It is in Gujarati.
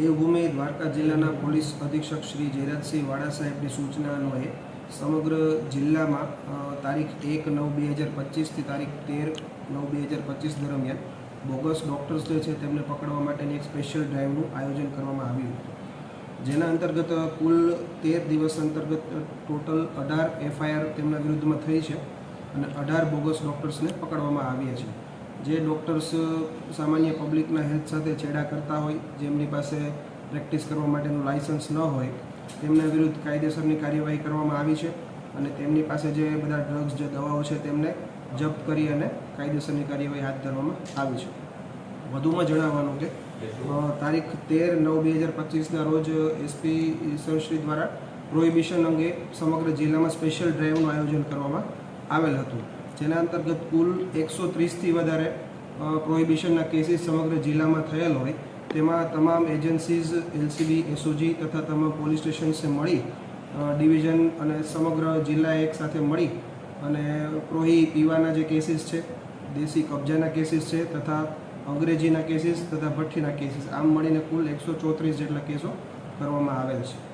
દેવભૂમિ દ્વારકા જિલ્લાના પોલીસ અધિક્ષક શ્રી જયરાજસિંહ વાડા સાહેબની સૂચના અન્વયે સમગ્ર જિલ્લામાં તારીખ એક નવ બે હજાર પચીસથી તારીખ તેર નવ બે હજાર પચીસ દરમિયાન બોગસ ડૉક્ટર્સ જે છે તેમને પકડવા માટેની એક સ્પેશિયલ ડ્રાઇવનું આયોજન કરવામાં આવ્યું હતું. જેના અંતર્ગત કુલ તેર દિવસ અંતર્ગત ટોટલ અઢાર એફઆઈઆર તેમના વિરુદ્ધમાં થઈ છે અને અઢાર બોગસ ડૉક્ટર્સને પકડવામાં આવ્યા છે. જે ડૉક્ટર્સ સામાન્ય પબ્લિકના હેલ્થ સાથે છેડા કરતા હોય, જેમની પાસે પ્રેક્ટિસ કરવા માટેનું લાયસન્સ ન હોય, તેમના વિરુદ્ધ કાયદેસરની કાર્યવાહી કરવામાં આવી છે અને તેમની પાસે જે બધા ડ્રગ્સ જે દવાઓ છે તેમને જપ્ત કરી અને કાયદેસરની કાર્યવાહી હાથ ધરવામાં આવી છે. વધુમાં જણાવવાનું કે તારીખ તેર નવ બે હજાર પચીસના રોજ એસપી સરશ્રી દ્વારા પ્રોહિબિશન અંગે સમગ્ર જિલ્લામાં સ્પેશિયલ ડ્રાઈવનું આયોજન કરવામાં આવેલ હતું. જેના અંતર્ગત કુલ એકસો ત્રીસથી વધારે પ્રોહિબિશનના કેસીસ સમગ્ર જિલ્લામાં થયેલ હોય, તેમાં તમામ એજન્સીઝ એલસીબી એસઓજી તથા તમામ પોલીસ સ્ટેશન્સે મળી ડિવિઝન અને સમગ્ર જિલ્લા એક સાથે મળી અને પ્રોહી પીવાના જે કેસીસ છે, દેશી કબજાના કેસીસ છે તથા અંગ્રેજીના કેસીસ તથા ભઠ્ઠીના કેસીસ આમ મળીને કુલ એકસો ચોત્રીસ જેટલા કેસો કરવામાં આવેલ છે.